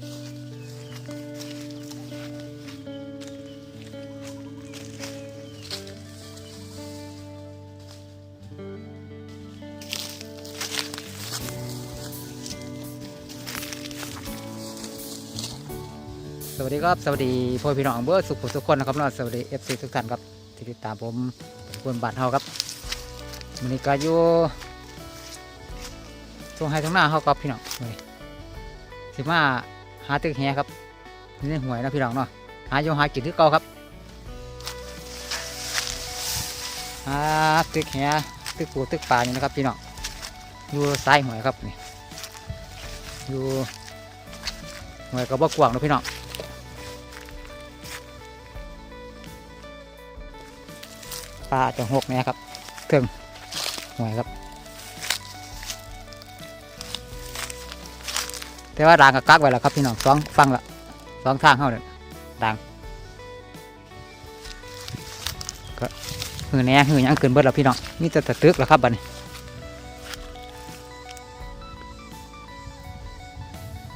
สวัสดีครับ สวัสดีพ่อพี่น้องเบอร์สุขทุกคนนะครับนะสวัสดีเอฟซีทุกท่านครับที่ติดตามผมเป็นคนบานเฮาครับมันนี้ก็อยู่ช่วงให้ทั้งหน้าเฮาครับพี่น้องมื้อนี้สิมาาตึกแหครับนี่หวยนะพี่น้องเนาะหาอยู่หากินที่เก่าครับหาตึกแหตึกปูตึกปลาอยู่นะครับพี่น้องอยู่ซ้ายหวยครับนี่อยู่หวยก็บ่กว้างนะพี่น้องปลาจะหกเนี่ยครับเก่งหวยครับ แต่ว่าด่างกับกักไว้แล้วครับพี่น้องสองฟังละสองทางเข้าเนี่ยด่างก็หือแหน่หือยังเกินเบิดแล้วพี่น้องมีแต่ตะตึกแล้วครับบัดนี้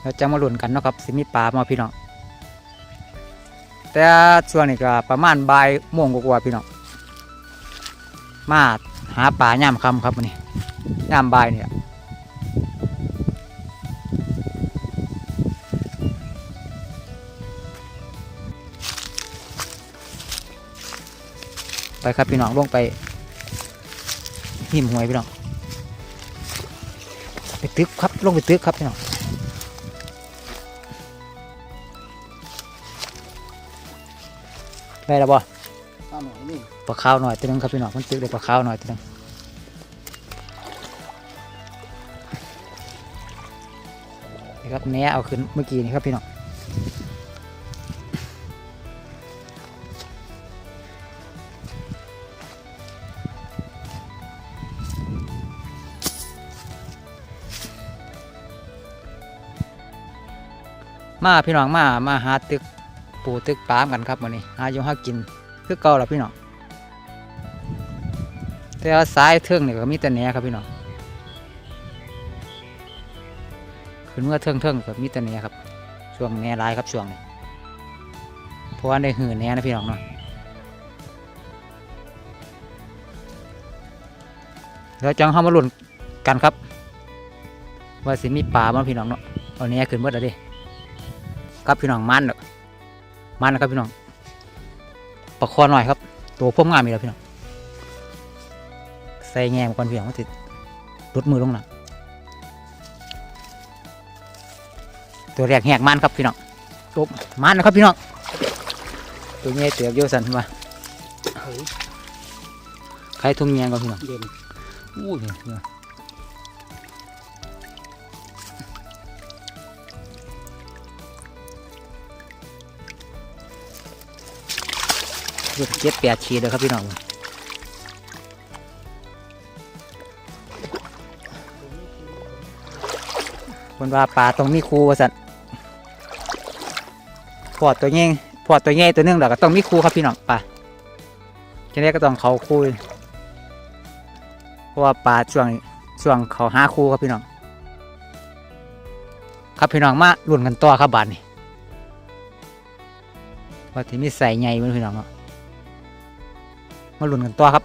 เราจะมาหลุนกันเนาะครับสิมีปลามาพี่น้องแต่ช่วงนี้ก็ประมาณบ่ายโมงกว่าพี่น้องมาหาปลาย่ามคำครับวันนี้ย่ามบายเนี่ย ไปครับพี่น้องลงไปหิมหวยพี่น้องไปตึกครับลงไปตึกครับพี่น้องได้แล้วบ่ข้าวหน่อยนี่ปลาข้าวหน่อยตัวนึงครับพี่น้องมันตึกเลยปลาข้าวหน่อยตัวนึงนี่ครับแหนเอาขึ้นเมื่อกี้นี่ครับพี่น้อง มาพี่น้องมามาหาตึกปูตึกปามกันครับวันนี้หาอยู่หากินคือเก่าแล้วพี่น้องแต่ว่าซ้ายเทิงนี่ก็มีแต่แหนครับพี่น้องขึ้นเมื่อเทิงเทิงก็มีแต่แหนครับช่วงแหนร้ายครับช่วงนี้เพราะว่าในหืนแหนนะพี่น้องเนาะเดี๋ยวจังเข้ามาหลุนกันครับ ว่าสิมีปลาบ้างพี่น้องเนาะเอาแหนขึ้นเมื่อแล้วเดิ ครับพี่น้องมันเนาะมันนะครับพี่น้องปลาคอหน่อยครับ ตัวพ่มงามอีกแล้วพี่น้องใส่แง่มาก่อนพี่น้องมันติดลดมือลงหนักตัวแรกแหกมันครับพี่น้องตัวมันนะครับพี่น้องตัวเงี้ยเตือบโยสันมาเฮ้ยใครทุ่มแงงก่อนพี่น้องเด่นอู้ยเนี่ย รุ่นเจ็ดแปดขีดเลยครับพี่น้องคนว่าปลาต้องมีครูว่าสันพอดตัวเงี้ยพอดตัวเงี้ยตัวนึงแล้วก็ต้องมีครูครับพี่น้องปลาจะได้ก็ต้องเขาครูเพราะว่าปลาช่วงช่วงเขาหาครูครับพี่น้อง ครับพี่น้องมาลุ่นกันต่อครับบาทนี่ว่าที่มีใส่ใหญ่เหมือนพี่น้องเนาะ มาลุ้นกันต่อครับ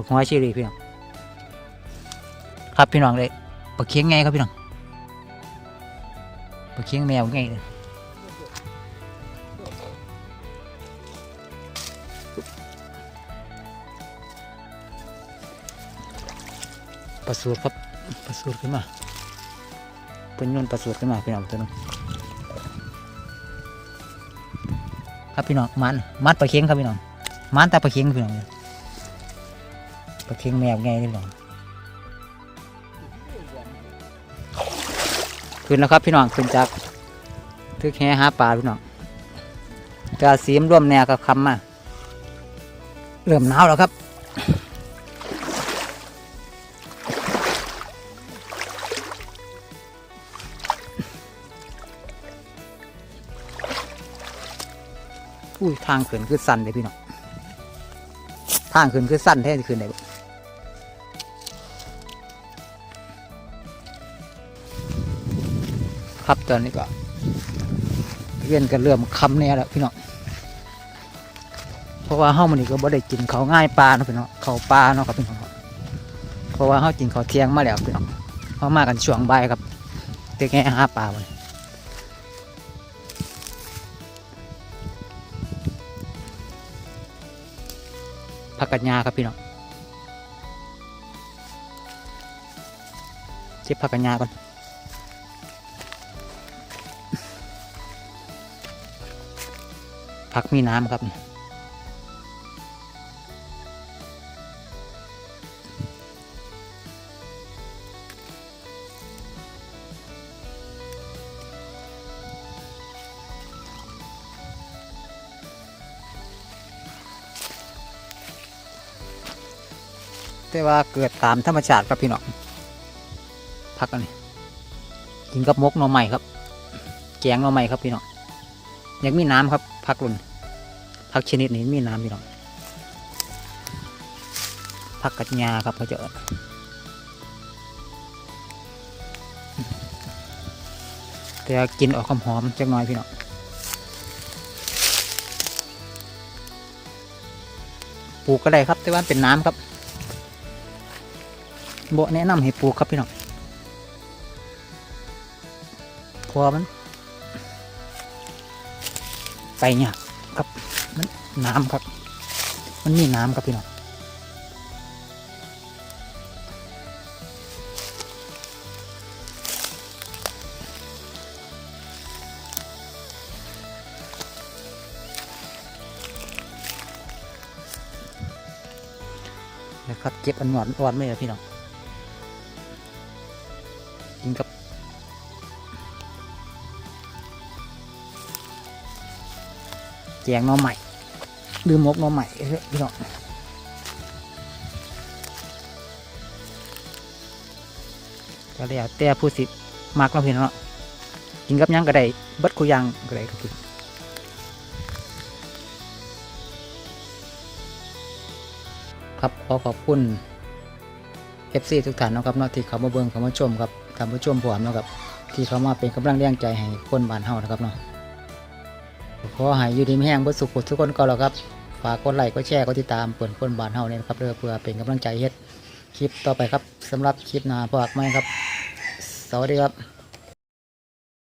บักหัวชิรีพี่น้องครับพี่น้องเลยบักเคียงไงครับพี่น้องบักเคียงแมวไงเลยประสูตรครับประสูตรขึ้นมาเป็นนุ่นประสูตรขึ้นมาพี่น้องตัวนึงครับพี่น้องมันมันปลาเคียงครับพี่น้องมันแต่ปลาเคียงพี่น้อง ลาเคียงแมวไงพี่น้องขึ้นแล้วครับพี่น้องขึ้นจากทึกแหหาปลาพี่น้องกาสีมร่วมแนวกับคำมาเริ่มหนาวแล้วครับอุ้ยทางขึ้นคือสั้นเลยพี่น้องทางขึ้นคือสั้นแท้ที่ขึ้นได้ ครับตอนนี้ก็เรียนกันเริ่มคำเนี่ยแล้วพี่น้องเพราะว่าเฮ้ามันนี่ก็บ่ได้กินเขาง่ายปลาเนาะพี่น้องเขาปลาเนาะครับพี่น้องเพราะว่าเฮ้ากินเขาเที่ยงมาแล้วพี่น้องเฮ้ามากันช่วงบ่ายครับเต็กแง่ห้าปลาวันผักกัญญาครับพี่น้องเจ็บผักกัญญาก่อน ผักมีน้ำครับ แต่ว่าเกิดตามธรรมชาติครับพี่น้องพักอันนี้กินกับมกหน่อใหม่ครับ แกงหน่อใหม่ครับพี่น้องยังมีน้ำครับ พักรุ่นพักชนิดนี้มีน้ำพี่น้องพักกัญญาครับเขาจะเอิ้นแต่กินออกหอมๆจักหน่อยพี่น้องปลูกก็ได้ครับ แต่ว่าเป็นน้ำครับบ่แนะนำให้ปลูกครับพี่น้องเพราะว่ามัน ไปเนี่ยครับมันน้ำครับ มันมีน้ำครับพี่น้องนะครับเก็บอันหวานอ่อนไม่เลยพี่น้อง งน้อใหม่ดืมมกน้อใหม่เยพี่น้องก็แล้วแต่ผู้สิมักเนาะพี่น้องเนาะกินกับยังก็ได้เบิดคุยางก็ได้ครับพี่ครับขอขอบคุณเอฟซีทุกท่านนะครับเนาะที่เขามาเบิ่งเขามาชมครับท่านผู้ชมผมนะครับที่เขามาเป็นกำลังแรงใจให้คนบ้านเฮานะครับเนาะ ขอให้อยู่ดีมีแห้งเบ่สุขทุกคนก็แล้วครับ ฝากกดไลค์กดแชร์กดติดตามเปิดคนบานเฮาเนี่ยนะครับเพื่อเพื่อเป็นกำลังใจเฮ็ดคลิปต่อไปครับสำหรับคลิปหน้าพวกไม่ครับ สวัสดีครับ